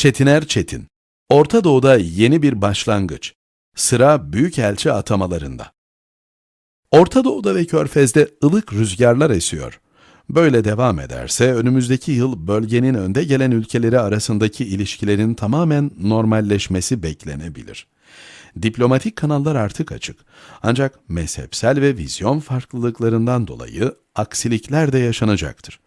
Çetiner Çetin Orta Doğu'da yeni bir başlangıç. Sıra büyükelçi atamalarında. Orta Doğu'da ve Körfez'de ılık rüzgarlar esiyor. Böyle devam ederse önümüzdeki yıl bölgenin önde gelen ülkeleri arasındaki ilişkilerin tamamen normalleşmesi beklenebilir. Diplomatik kanallar artık açık. Ancak mezhepsel ve vizyon farklılıklarından dolayı aksilikler de yaşanacaktır.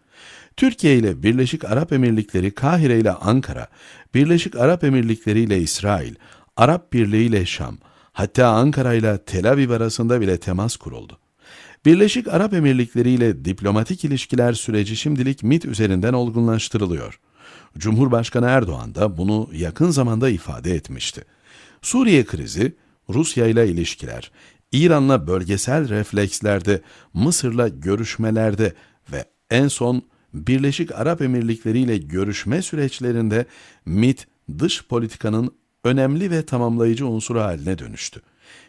Türkiye ile Birleşik Arap Emirlikleri Kahire ile Ankara, Birleşik Arap Emirlikleri ile İsrail, Arap Birliği ile Şam, hatta Ankara ile Tel Aviv arasında bile temas kuruldu. Birleşik Arap Emirlikleri ile diplomatik ilişkiler süreci şimdilik MİT üzerinden olgunlaştırılıyor. Cumhurbaşkanı Erdoğan da bunu yakın zamanda ifade etmişti. Suriye krizi, Rusya ile ilişkiler, İran'la bölgesel reflekslerde, Mısır'la görüşmelerde ve en son Birleşik Arap Emirlikleri ile görüşme süreçlerinde MİT dış politikanın önemli ve tamamlayıcı unsuru haline dönüştü.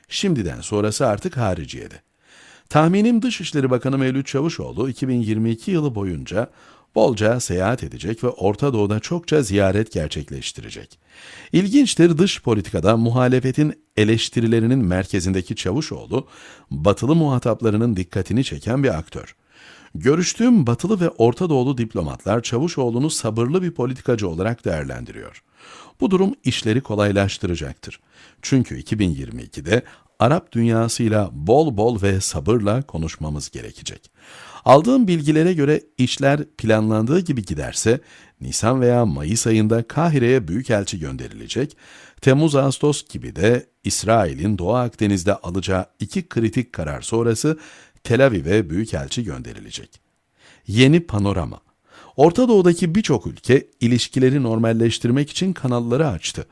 Şimdiden sonrası artık hariciyede. Tahminim Dışişleri Bakanı Mevlüt Çavuşoğlu 2022 yılı boyunca bolca seyahat edecek ve Orta Doğu'da çokça ziyaret gerçekleştirecek. İlginçtir dış politikada muhalefetin eleştirilerinin merkezindeki Çavuşoğlu, batılı muhataplarının dikkatini çeken bir aktör. Görüştüğüm batılı ve Orta Doğulu diplomatlar Çavuşoğlu'nu sabırlı bir politikacı olarak değerlendiriyor. Bu durum işleri kolaylaştıracaktır. Çünkü 2022'de Arap dünyasıyla bol bol ve sabırla konuşmamız gerekecek. Aldığım bilgilere göre işler planlandığı gibi giderse Nisan veya Mayıs ayında Kahire'ye büyükelçi gönderilecek, Temmuz-Ağustos gibi de İsrail'in Doğu Akdeniz'de alacağı iki kritik karar sonrası Tel Aviv'e büyükelçi gönderilecek. Yeni panorama Orta Doğu'daki birçok ülke ilişkileri normalleştirmek için kanalları açtı.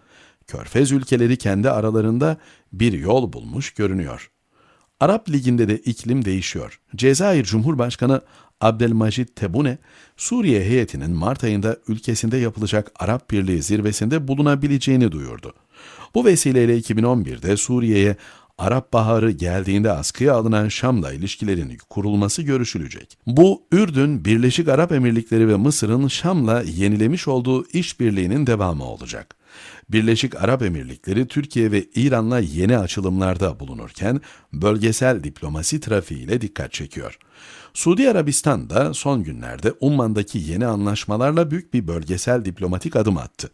Körfez ülkeleri kendi aralarında bir yol bulmuş görünüyor. Arap Ligi'nde de iklim değişiyor. Cezayir Cumhurbaşkanı Abdelmacid Tebune, Suriye heyetinin Mart ayında ülkesinde yapılacak Arap Birliği zirvesinde bulunabileceğini duyurdu. Bu vesileyle 2011'de Suriye'ye Arap Baharı geldiğinde askıya alınan Şam'la ilişkilerin kurulması görüşülecek. Bu, Ürdün, Birleşik Arap Emirlikleri ve Mısır'ın Şam'la yenilemiş olduğu işbirliğinin devamı olacak. Birleşik Arap Emirlikleri Türkiye ve İran'la yeni açılımlarda bulunurken bölgesel diplomasi trafiğiyle dikkat çekiyor. Suudi Arabistan da son günlerde Umman'daki yeni anlaşmalarla büyük bir bölgesel diplomatik adım attı.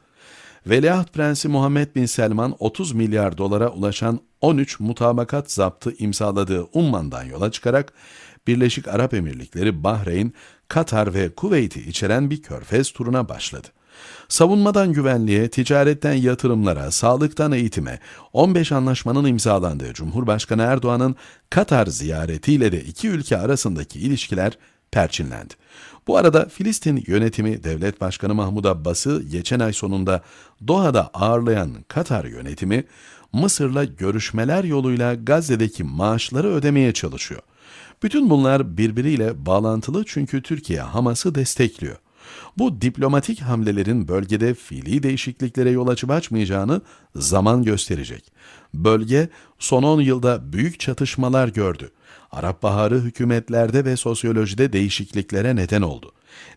Veliaht Prensi Muhammed Bin Selman 30 milyar dolara ulaşan 13 mutabakat zaptı imzaladığı Umman'dan yola çıkarak Birleşik Arap Emirlikleri, Bahreyn, Katar ve Kuveyt'i içeren bir körfez turuna başladı. Savunmadan güvenliğe, ticaretten yatırımlara, sağlıktan eğitime 15 anlaşmanın imzalandığı Cumhurbaşkanı Erdoğan'ın Katar ziyaretiyle de iki ülke arasındaki ilişkiler perçinlendi. Bu arada Filistin yönetimi Devlet Başkanı Mahmud Abbas'ı geçen ay sonunda Doha'da ağırlayan Katar yönetimi Mısır'la görüşmeler yoluyla Gazze'deki maaşları ödemeye çalışıyor. Bütün bunlar birbiriyle bağlantılı çünkü Türkiye Hamas'ı destekliyor. Bu diplomatik hamlelerin bölgede fiili değişikliklere yol açıp açmayacağını zaman gösterecek. Bölge son 10 yılda büyük çatışmalar gördü. Arap Baharı hükümetlerde ve sosyolojide değişikliklere neden oldu.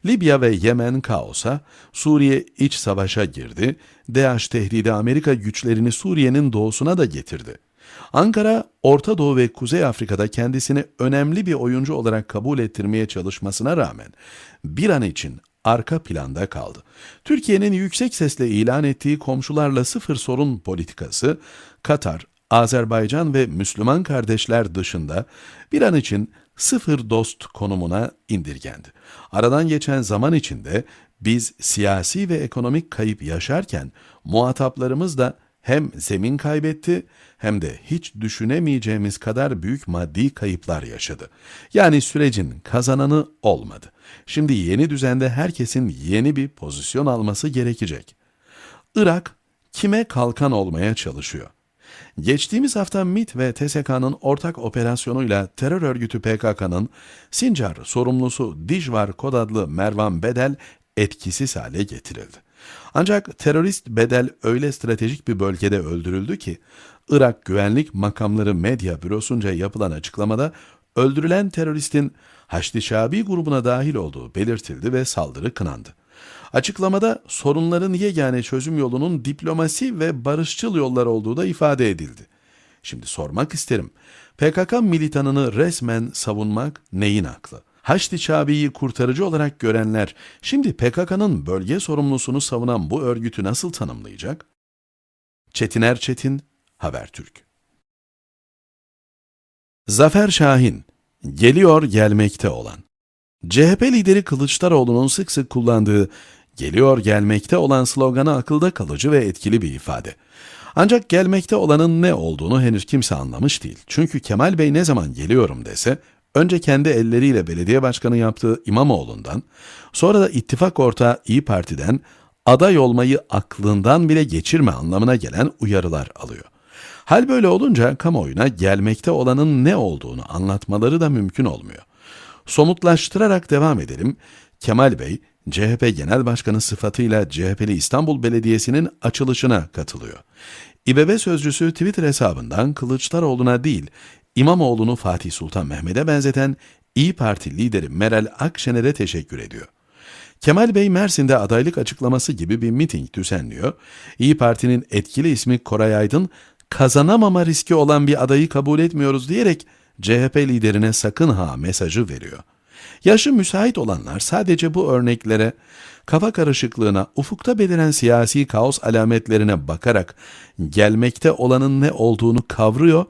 Libya ve Yemen kaosa, Suriye iç savaşa girdi, DAEŞ tehdidi Amerika güçlerini Suriye'nin doğusuna da getirdi. Ankara, Orta Doğu ve Kuzey Afrika'da kendisini önemli bir oyuncu olarak kabul ettirmeye çalışmasına rağmen bir an için arka planda kaldı. Türkiye'nin yüksek sesle ilan ettiği komşularla sıfır sorun politikası, Katar, Azerbaycan ve Müslüman kardeşler dışında bir an için sıfır dost konumuna indirgendi. Aradan geçen zaman içinde biz siyasi ve ekonomik kayıp yaşarken muhataplarımız da hem zemin kaybetti hem de hiç düşünemeyeceğimiz kadar büyük maddi kayıplar yaşadı. Yani sürecin kazananı olmadı. Şimdi yeni düzende herkesin yeni bir pozisyon alması gerekecek. Irak kime kalkan olmaya çalışıyor? Geçtiğimiz hafta MIT ve TSK'nın ortak operasyonuyla terör örgütü PKK'nın Sincar sorumlusu Dijvar kod adlı Mervan Bedel etkisiz hale getirildi. Ancak terörist Bedel öyle stratejik bir bölgede öldürüldü ki Irak Güvenlik Makamları Medya Bürosu'nca yapılan açıklamada öldürülen teröristin Haçlı Şabi grubuna dahil olduğu belirtildi ve saldırı kınandı. Açıklamada sorunların yegane çözüm yolunun diplomasi ve barışçıl yollar olduğu da ifade edildi. Şimdi sormak isterim. PKK militanını resmen savunmak neyin aklı? Haçlı Çabi'yi kurtarıcı olarak görenler şimdi PKK'nın bölge sorumlusunu savunan bu örgütü nasıl tanımlayacak? Çetiner Çetin, Habertürk Zafer Şahin, geliyor gelmekte olan. CHP lideri Kılıçdaroğlu'nun sık sık kullandığı geliyor gelmekte olan sloganı akılda kalıcı ve etkili bir ifade. Ancak gelmekte olanın ne olduğunu henüz kimse anlamış değil. Çünkü Kemal Bey ne zaman geliyorum dese, önce kendi elleriyle belediye başkanı yaptığı İmamoğlu'ndan, sonra da ittifak ortağı İyi Parti'den aday olmayı aklından bile geçirme anlamına gelen uyarılar alıyor. Hal böyle olunca kamuoyuna gelmekte olanın ne olduğunu anlatmaları da mümkün olmuyor. Somutlaştırarak devam edelim. Kemal Bey, CHP Genel Başkanı sıfatıyla CHP'li İstanbul Belediyesi'nin açılışına katılıyor. İBB sözcüsü Twitter hesabından Kılıçdaroğlu'na değil, İmamoğlu'nu Fatih Sultan Mehmet'e benzeten İyi Parti lideri Meral Akşener'e teşekkür ediyor. Kemal Bey Mersin'de adaylık açıklaması gibi bir miting düzenliyor. İyi Parti'nin etkili ismi Koray Aydın, kazanamama riski olan bir adayı kabul etmiyoruz diyerek CHP liderine sakın ha mesajı veriyor. Yaşı müsait olanlar sadece bu örneklere, kafa karışıklığına, ufukta beliren siyasi kaos alametlerine bakarak gelmekte olanın ne olduğunu kavruyor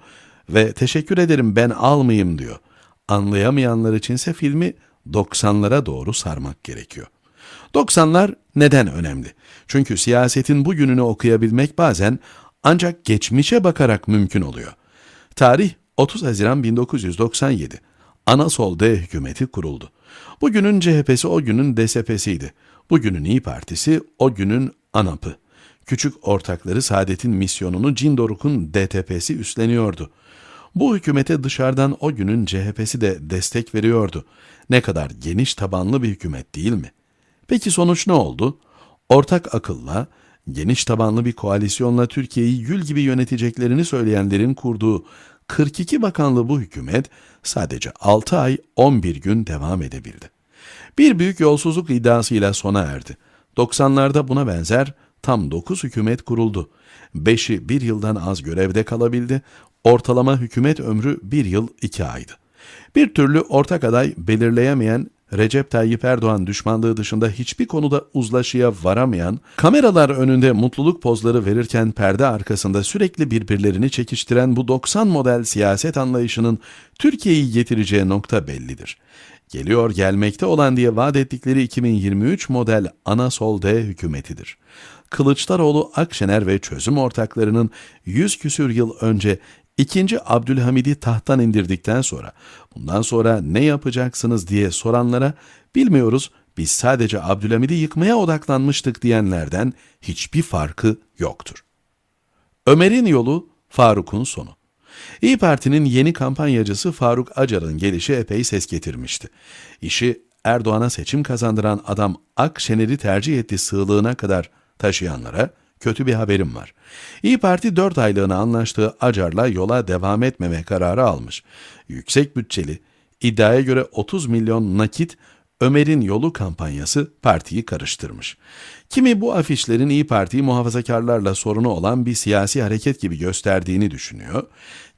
ve teşekkür ederim ben almayayım diyor. Anlayamayanlar içinse filmi 90'lara doğru sarmak gerekiyor. 90'lar neden önemli? Çünkü siyasetin bugününü okuyabilmek bazen ancak geçmişe bakarak mümkün oluyor. Tarih 30 Haziran 1997. Anasol D hükümeti kuruldu. Bugünün CHP'si o günün DSP'siydi. Bugünün İyi Partisi o günün ANAP'ı. Küçük ortakları Saadet'in misyonunu Cindoruk'un DTP'si üstleniyordu. Bu hükümete dışarıdan o günün CHP'si de destek veriyordu. Ne kadar geniş tabanlı bir hükümet değil mi? Peki sonuç ne oldu? Ortak akılla, geniş tabanlı bir koalisyonla Türkiye'yi gül gibi yöneteceklerini söyleyenlerin kurduğu 42 bakanlı bu hükümet sadece 6 ay 11 gün devam edebildi. Bir büyük yolsuzluk iddiasıyla sona erdi. 90'larda buna benzer tam 9 hükümet kuruldu. 5'i bir yıldan az görevde kalabildi. Ortalama hükümet ömrü bir yıl iki aydı. Bir türlü ortak aday belirleyemeyen Recep Tayyip Erdoğan düşmanlığı dışında hiçbir konuda uzlaşıya varamayan, kameralar önünde mutluluk pozları verirken perde arkasında sürekli birbirlerini çekiştiren bu 90 model siyaset anlayışının Türkiye'yi getireceği nokta bellidir. Geliyor gelmekte olan diye vaat ettikleri 2023 model ana sol D hükümetidir. Kılıçdaroğlu, Akşener ve çözüm ortaklarının 100 küsür yıl önce İkinci Abdülhamid'i tahttan indirdikten sonra bundan sonra ne yapacaksınız diye soranlara bilmiyoruz biz sadece Abdülhamid'i yıkmaya odaklanmıştık diyenlerden hiçbir farkı yoktur. Ömer'in yolu Faruk'un sonu. İyi Parti'nin yeni kampanyacısı Faruk Acar'ın gelişi epey ses getirmişti. İşi Erdoğan'a seçim kazandıran adam Akşener'i tercih etti sığlığına kadar taşıyanlara kötü bir haberim var. İyi Parti 4 aylığına anlaştığı Acar'la yola devam etmeme kararı almış. Yüksek bütçeli, iddiaya göre 30 milyon nakit Ömer'in yolu kampanyası partiyi karıştırmış. Kimi bu afişlerin İyi Parti'yi muhafazakarlarla sorunu olan bir siyasi hareket gibi gösterdiğini düşünüyor.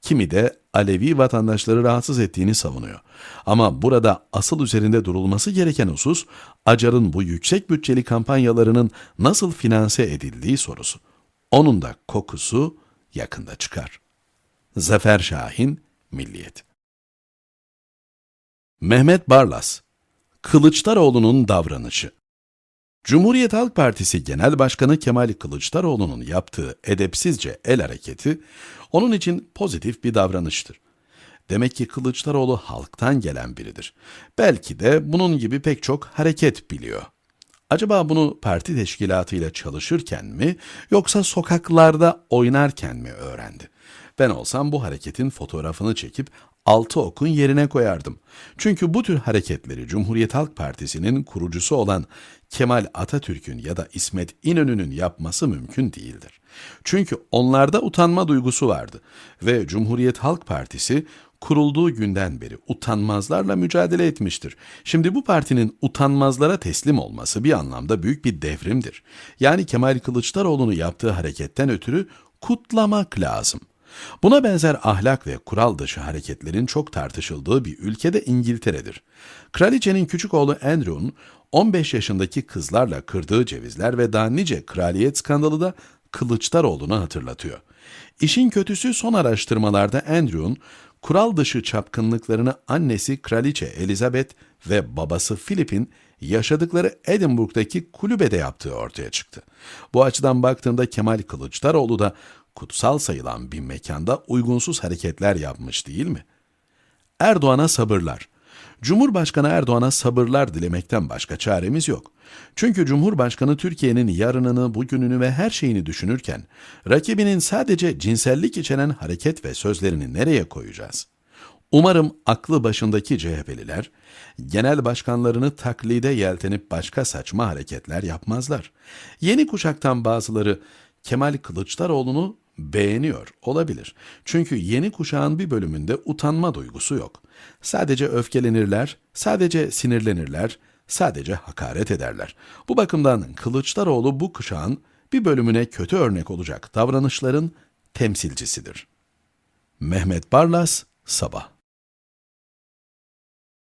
Kimi de Alevi vatandaşları rahatsız ettiğini savunuyor. Ama burada asıl üzerinde durulması gereken husus, Acar'ın bu yüksek bütçeli kampanyalarının nasıl finanse edildiği sorusu. Onun da kokusu yakında çıkar. Zafer Şahin, Milliyet Mehmet Barlas Kılıçdaroğlu'nun davranışı Cumhuriyet Halk Partisi Genel Başkanı Kemal Kılıçdaroğlu'nun yaptığı edepsizce el hareketi onun için pozitif bir davranıştır. Demek ki Kılıçdaroğlu halktan gelen biridir. Belki de bunun gibi pek çok hareket biliyor. Acaba bunu parti teşkilatıyla çalışırken mi yoksa sokaklarda oynarken mi öğrendi? Ben olsam bu hareketin fotoğrafını çekip altı okun yerine koyardım. Çünkü bu tür hareketleri Cumhuriyet Halk Partisi'nin kurucusu olan Kemal Atatürk'ün ya da İsmet İnönü'nün yapması mümkün değildir. Çünkü onlarda utanma duygusu vardı ve Cumhuriyet Halk Partisi kurulduğu günden beri utanmazlarla mücadele etmiştir. Şimdi bu partinin utanmazlara teslim olması bir anlamda büyük bir devrimdir. Yani Kemal Kılıçdaroğlu'nu yaptığı hareketten ötürü kutlamak lazım. Buna benzer ahlak ve kural dışı hareketlerin çok tartışıldığı bir ülkede İngiltere'dir. Kraliçenin küçük oğlu Andrew'un 15 yaşındaki kızlarla kırdığı cevizler ve daha nice kraliyet skandalı da Kılıçdaroğlu'nu hatırlatıyor. İşin kötüsü son araştırmalarda Andrew'un kural dışı çapkınlıklarını annesi Kraliçe Elizabeth ve babası Philip'in yaşadıkları Edinburgh'daki kulübede yaptığı ortaya çıktı. Bu açıdan baktığında Kemal Kılıçdaroğlu da kutsal sayılan bir mekanda uygunsuz hareketler yapmış değil mi? Erdoğan'a sabırlar. Cumhurbaşkanı Erdoğan'a sabırlar dilemekten başka çaremiz yok. Çünkü Cumhurbaşkanı Türkiye'nin yarınını, bugününü ve her şeyini düşünürken rakibinin sadece cinsellik içeren hareket ve sözlerini nereye koyacağız? Umarım aklı başındaki CHP'liler genel başkanlarını taklide yeltenip başka saçma hareketler yapmazlar. Yeni kuşaktan bazıları Kemal Kılıçdaroğlu'nu beğeniyor olabilir. Çünkü yeni kuşağın bir bölümünde utanma duygusu yok. Sadece öfkelenirler, sadece sinirlenirler, sadece hakaret ederler. Bu bakımdan Kılıçdaroğlu bu kuşağın bir bölümüne kötü örnek olacak davranışların temsilcisidir. Mehmet Barlas, Sabah